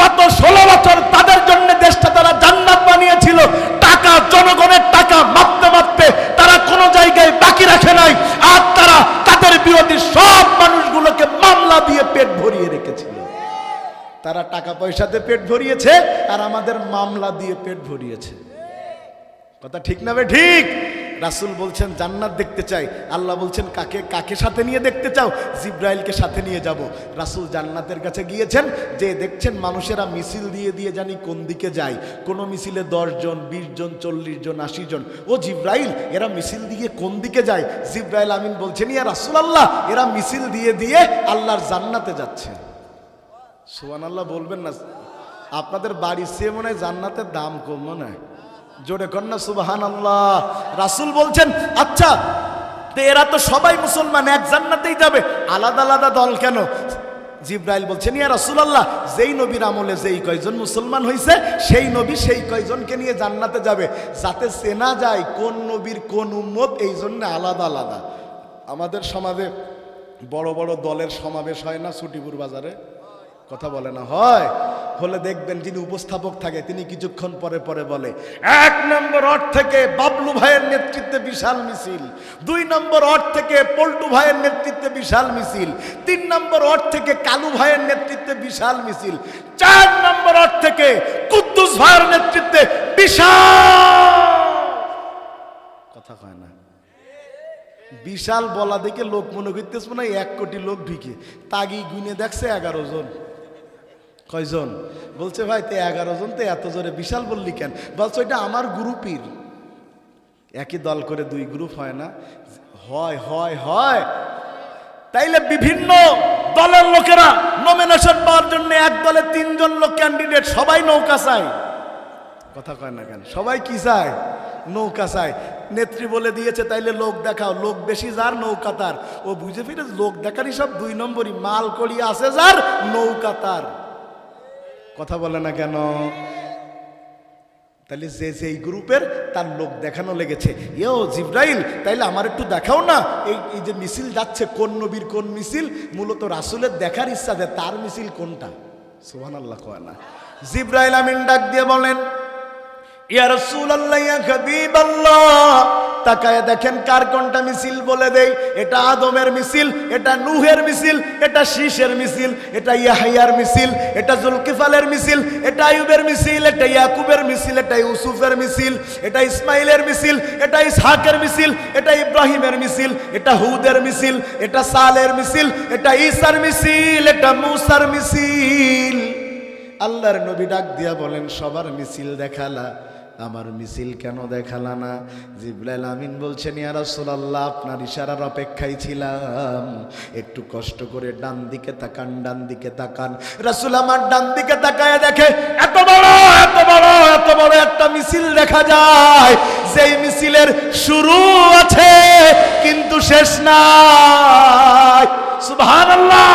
গত ষোলো বছর তাদের জন্য দেশটা তারা জান্নাত বানিয়েছিল। টাকা, জনগণের টাকা মাপতে মাপতে তারা কোনো জায়গায় বাকি রাখে নাই। আর তারা তাদের বিরোধী সব মানুষগুলোকে মামলা দিয়ে পেট ভরিয়ে রেখেছিল। তারা টাকা পয়সাতে পেট ভরিয়েছে আর আমাদের মামলা দিয়ে পেট ভরিয়েছে। কথা ঠিক না বে ঠিক? রাসুল বলছেন, জান্নাত দেখতে চাই। আল্লাহ বলছেন, কাকে কাকে সাথে নিয়ে দেখতে চাও? জিব্রাইলকে সাথে নিয়ে যাব। রাসুল জান্নাতের কাছে গিয়েছেন, যে দেখছেন মানুষেরা মিছিল দিয়ে দিয়ে জানি কোন দিকে যায়। কোনো মিছিলে দশ জন, বিশ জন, চল্লিশ জন, আশি জন। ও জিব্রাইল, এরা মিছিল দিয়ে কোন দিকে যায়? জিব্রাইল আমিন বলছেন, ইয়া রাসুল আল্লাহ এরা মিছিল দিয়ে দিয়ে আল্লাহর জান্নাতে যাচ্ছে। সুবান আল্লাহ বলবেন না। আপনাদের বাড়ি সে মনে হয় জান্নাতের দাম কম মনে হয়। জোরে কন্যা সুবাহান আল্লাহ রাসুল বলছেন আচ্ছা এরা তো সবাই মুসলমান, এক জান্নাতেই যাবে। আলাদা আলাদা দল কেন? জিব্রাইল বলছেন, ইয়া রাসূলুল্লাহ, যেই নবীর আমলে যেই কয়জন মুসলমান হয়েছে সেই নবী সেই কয়জনকে নিয়ে জান্নাতে যাবে। যাতে চেনা যায় কোন নবীর কোন উম্মত, এই জন্য আলাদা আলাদা। আমাদের সমাজে বড় বড় দলের সমাবেশ হয় না, ছুটিপুর বাজারে? কথা বলে না। হয়। হলে দেখবেন যিনি উপস্থাপক থাকে, তিনি কিছুক্ষণ পরে পরে বলে, এক নম্বর অট থেকে বাবলু ভাইয়ের নেতৃত্বে বিশাল মিছিল, দুই নম্বর অট থেকে পল্টু ভাইয়ের নেতৃত্বে বিশাল মিছিল, তিন নম্বর অট থেকে কালু ভাইয়ের নেতৃত্বে বিশাল মিছিল, চার নম্বর অট থেকে কুদ্দুস ভাইয়ের নেতৃত্বে বিশাল কথা কয় না। বিশাল বলা দেখে লোক মনে করতেছ না এক কোটি লোক ঢুকে তাগি গুনে দেখছে এগারো জন। কয়জন? বলছে, ভাই, তে এগারো জন, তো এত জোরে বিশাল বললি কেন? বলছে, ওইটা আমার গ্রুপের। একই দল করে দুই গ্রুপ হয় না? হয় হয় হয়। তাইলে বিভিন্ন দলের লোকেরা নমিনেশন পাওয়ার জন্য এক দলে তিনজন লোক ক্যান্ডিডেট সবাই নৌকা চায়। কথা কয় না কেন? সবাই কি চায়? নৌকা চায়। নেত্রী বলে দিয়েছে, তাইলে লোক দেখাও, লোক বেশি যার, নৌকা তার। ও বুঝে ফিরে লোক দেখারই সব দুই নম্বরই মাল করি আছে যার, নৌকা তার। কথা বলে না কেন? তাহলে যে সেই গ্রুপের, তার লোক দেখানো লেগেছে। ইয়েও জিব্রাইল, তাইলে আমার একটু দেখাও না, এই এই যে মিছিল যাচ্ছে, কোন নবীর কোন মিছিল? মূলত রাসুলের দেখার ইচ্ছা যে তার মিছিল কোনটা? সুহান আল্লাহ কয় না। জিব্রাইল আমিন ডাক দিয়ে বলেন দেখেন কার কোনটা মিছিল বলে দেই এটা আদমের মিছিল এটা নূহের মিছিল এটা মিছিল এটা ইয়াহিয়ার মিছিল এটা জুলকিফালের মিছিল এটা আইয়ুবের মিছিল এটা ইয়াকুবের মিছিল এটা ইউসুফের মিছিল মিছিল মিছিল এটা ইব্রাহিমের মিছিল এটা হুদের মিছিল এটা সালের মিছিল এটা ঈসার মিছিল এটা মুসার মিছিল আল্লাহর নবী ডাক দিয়া বলেন সবার মিছিল দেখালা আমার মিছিল কেন দেখালা না? জিব্রাইল আমিন বলছেন, ইয়া রাসূলুল্লাহ, আপনার ইশারার অপেক্ষায় ছিলাম। একটু কষ্ট করে ডান দিকে তাকান, ডান দিকে তাকান। রাসূল আমার ডান দিকে তাকায় দেখে, এত বড় এত বড় এত বড় একটা মিছিল দেখা যায়। যেই মিছিলের শুরু আছে, কিন্তু শেষ নাই। সুবহানাল্লাহ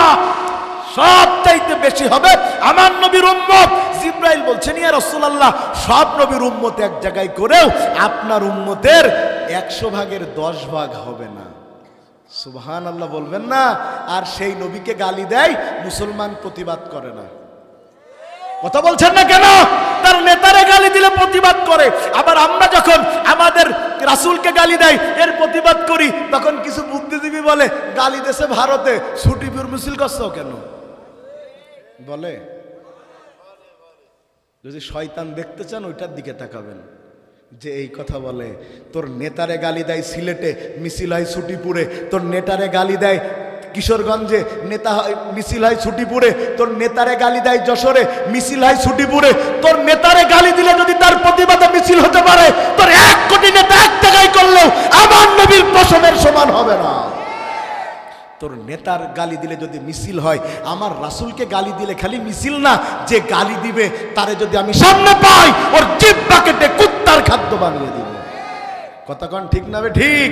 সব চাইতে বেশি হবে আমার নবীর উম্মত। জিব্রাইল বলছেন, ইয়া রাসূলুল্লাহ, সব নবীর উম্মত এক জায়গায় করেও আপনার উম্মতের একশো ভাগের দশ ভাগ হবে না। সুবহান আল্লাহ বলবেন না। আর সেই নবীকে গালি দেয়, মুসলমান প্রতিবাদ করে না। কথা বলছেন না কেন? তার নেতারে গালি দিলে প্রতিবাদ করে। আবার আমরা যখন আমাদের রাসূলকে গালি দেয় এর প্রতিবাদ করি, তখন কিছু বুদ্ধিজীবী বলে, গালি দেশে ভারতে ছুটিপুর মিছিল করছ কেন? বলে? যদি শয়তান দেখতে চান, ওইটার দিকে তাকাবেন। যে এই কথা বলে, তোর নেতারে গালি দেয় সিলেটে, মিছিল হয় ছুটিপুরে। তোর নেতারে গালি দেয় কিশোরগঞ্জে, নেতা হয়, মিছিল হয় ছুটিপুরে। তোর নেতারে গালি দেয় যশোরে, মিছিল হয় ছুটিপুরে। তোর নেতারে গালি দিলে যদি তার প্রতিবাদে মিছিল হতে পারে, তোর এক কোটি নেতা এক জায়গায় করলেও আমার নবীর পশমের সমান হবে না। তোর নেতার গালি দিলে যদি মিছিল হয়, আমার রাসূলকে গালি দিলে খালি মিছিল না, যে গালি দিবে তারে যদি আমি সামনে পাই, ওর জিভ বাকেটে কুত্তার খাদ্য বানিয়ে দিব। কন ঠিক না ঠিক?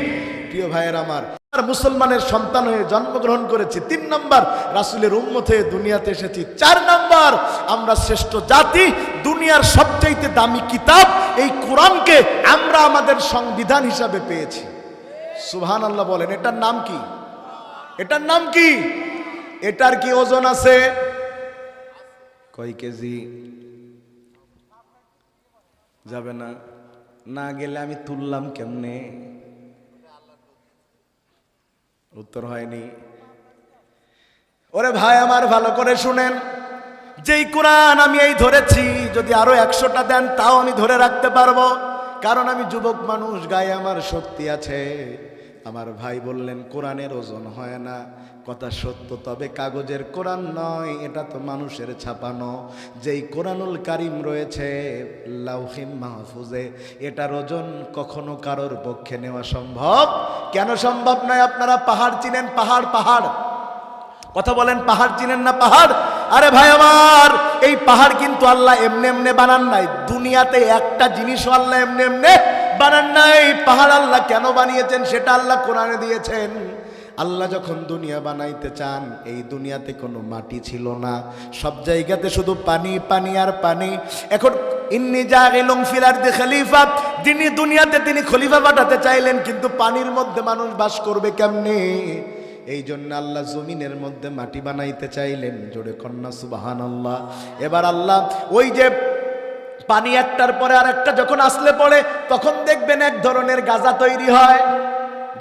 প্রিয় ভাইয়ের আমার মুসলমানের সন্তান হয়ে জন্মগ্রহণ করেছি, তিন নম্বর, রাসূলের উম্মত হয়ে দুনিয়াতে এসেছি। চার নম্বর, আমরা শ্রেষ্ঠ জাতি, দুনিয়ার সবচাইতে দামি কিতাব, এই কোরআনকে আমরা আমাদের সংবিধান হিসাবে পেয়েছি। সুহান আল্লাহ বলেন, এটার নাম কি? এটার নাম কি? এটার কি ওজন আছে? কয় কেজি? যাবে না। না গেলে আমি তুললাম কেমনে? উত্তর হয়নি। ওরে ভাই, আমার ভালো করে শুনেন। যেই কোরআন আমি এই ধরেছি, যদি আরও একশোটা দেন, তাও আমি ধরে রাখতে পারব। কারণ আমি যুবক মানুষ, গায়ে আমার শক্তি আছে। আমার ভাই বললেন, কোরআনের ওজন হয় না। কথা সত্য, তবে কাগজের কোরআন নয়, এটা তো মানুষের ছাপানো। যেই কোরআনুল কারিম রয়েছে লাউহিম মাহফুজে, এটার ওজন কখনো কারোর পক্ষে নেওয়া সম্ভব? কেন সম্ভব নয়? আপনারা পাহাড় চিনেন, পাহাড় পাহাড়। কথা বলেন, পাহাড় চিনেন না পাহাড়? আরে ভাই আমার, এই পাহাড় কিন্তু আল্লাহ এমনি এমনে বানান নাই। দুনিয়াতে একটা জিনিসও আল্লাহ এমনি এমনি বানান নাই, পাহাড় আল্লাহ কেন বানিয়েছেন সেটা আল্লাহ কোরআনে দিয়েছেন। আল্লাহ যখন দুনিয়া বানাইতে চান, এই দুনিয়াতে কোনো মাটি ছিল না। সব জায়গাতে শুধু পানি পানি আর পানি। এখন ইন্নি জাগিলুম ফিল আরদি খলিফা, যিনি দুনিয়াতে তিনি খলিফা পাঠাতে চাইলেন, কিন্তু পানির মধ্যে মানুষ বাস করবে কেমনে? এই জন্য আল্লাহ জমিনের মধ্যে মাটি বানাইতে চাইলেন, জোরে কন্যা সুবাহান আল্লাহ এবার আল্লাহ ওই যে পানি একটার পরে আর একটা যখন আসলে পড়ে, তখন দেখবেন এক ধরনের গাজা তৈরি হয়।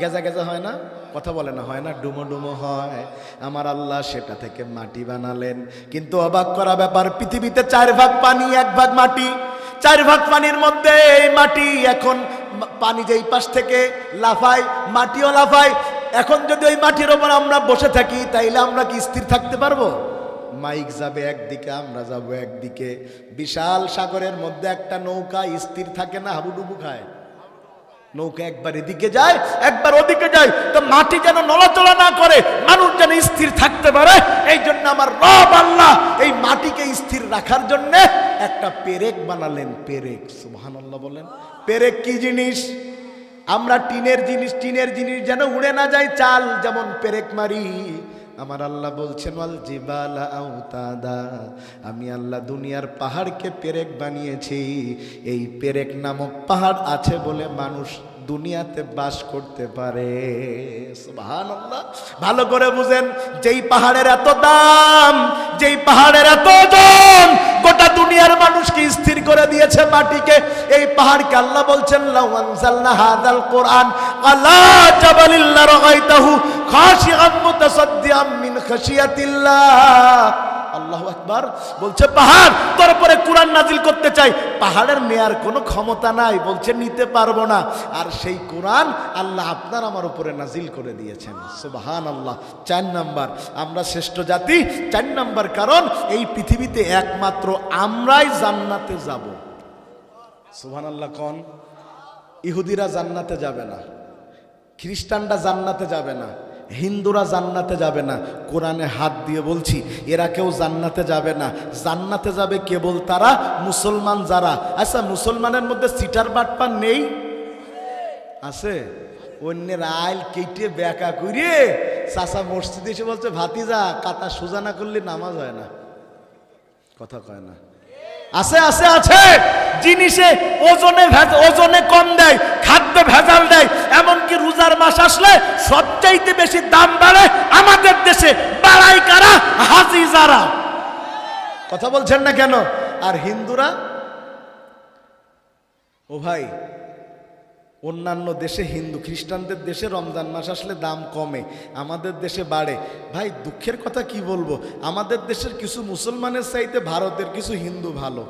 গেজা গেজা হয় না? কথা বলে না, হয় না? ডুমো ডুমো হয়। আমার আল্লাহ সেটা থেকে মাটি বানালেন। কিন্তু অবাক করা ব্যাপার, পৃথিবীতে চার ভাগ পানি, এক ভাগ মাটি। চার ভাগ পানির মধ্যে এই মাটি এখন পানি যেই পাশ থেকে লাফায়, মাটিও লাফায়। এখন যদি ওই মাটির ওপর আমরা বসে থাকি, তাইলে আমরা কি স্থির থাকতে পারব? মাইক যাবে একদিকে, আমরা যাব একদিকে। বিশাল সাগরের মধ্যে একটা নৌকা স্থির থাকে না, হাবুডুবু খায়। নৌকা একবার এদিকে যায়, একবার ওদিকে যায়, তো মাটি যেন নড়াচড়া না করে, মানুষ যেন স্থির থাকতে পারে, এই জন্য আমার রব আল্লাহ এই মাটিকে স্থির রাখার জন্য একটা পেরেক বানালেন, পেরেক সুবহান আল্লাহ বলেন। পেরেক কি জিনিস? আমরা টিনের জিনিস টিনের জিনিস যেন উড়ে না যায়, চাল যেমন পেরেক মারি আমার আল্লাহ বলছেন, ওয়াল জিবালা আমি আল্লাহ দুনিয়ার পাহাড়কে পেরেক বানিয়েছি। এই পেরেক নামক পাহাড় আছে বলে মানুষ দুনিয়াতে বাস করতে পারে। ভালো করে বুঝেন, যেই পাহাড়ের এত দাম, যেই পাহাড়ের এত ওজন, গোটা দুনিয়ার মানুষকে স্থির করে দিয়েছে মাটিকে। এই পাহাড়কে আল্লাহ বলছেন কোরআন খাশিআন মুতাসাদ্দিআম মিন খাশিয়াতিল্লাহ। আল্লাহু আকবার। বলছে, পাহাড়, তোর উপরে কোরআন নাজিল করতে চাই। পাহাড়ের নেয়ার কোনো ক্ষমতা নাই। বলছে, নিতে পারব না। আর সেই কোরআন আল্লাহ আপনার আমার উপরে নাজিল করে দিয়েছেন। সুবহান আল্লাহ চার নাম্বার, আমরা শ্রেষ্ঠ জাতি। চার নাম্বার কারণ, এই পৃথিবীতে একমাত্র আমরাই জান্নাতে যাব। সুবহান আল্লাহ কন? ইহুদিরা জান্নাতে যাবে না। খ্রিস্টানরা জান্নাতে যাবে না। হিন্দুরা জান্নাতে যাবে না। কোরআনে হাত দিয়ে বলছি, এরা কেউ জান্নাতে যাবে না। জান্নাতে যাবে কেবল তারা মুসলমান যারা। আচ্ছা মুসলমানের মধ্যে সিটার বাটপা নেই? আছে। অন্যের আইল কেটে বেকা করিয়ে চাষা মসজিদে এসে বলছে, ভাতিজা, কাতা সোজা না করলে নামাজ হয় না। কথা কয় না। আছে আছে আছে। জিনিসে ওজনে ওজনে কম দেয়, খাদ্যে ভেজাল দেয়। এমনকি রোজার মাস আসলে সবচাইতে বেশি দাম বাড়ে আমাদের দেশে বাড়াই কারা? হাজি যারা। কথা বলছেন না কেন? আর হিন্দুরা? ও ভাই, অন্যান্য দেশে হিন্দু, খ্রিস্টানদের দেশে রমজান মাস আসলে দাম কমে, আমাদের দেশে বাড়ে। ভাই, দুঃখের কথা কি বলব? আমাদের দেশের কিছু মুসলমানের চাইতে ভারতের কিছু হিন্দু ভালো।